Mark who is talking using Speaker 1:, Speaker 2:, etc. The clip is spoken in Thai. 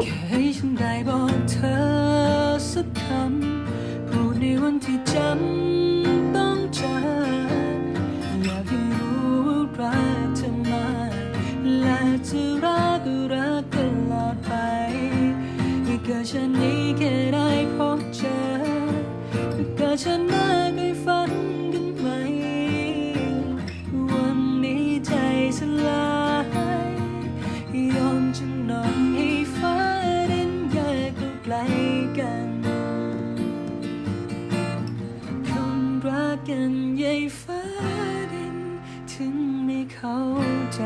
Speaker 1: แค่ให้ฉันได้บอกเธอสักคำพูดในวันที่จำต้องเจออยากให้รู้ว่ารักเธอมาและจะรักก็รักตลอดไปถ้าเกิดฉันนี้แค่ได้พบเจอถ้าเกิดฉันน่าเคยฝันกันไหม วันนี้ใจสลายยอมจะนอนัน คนรักกันใหญ่ฟ้าดิน ถึงไม่เข้าใจ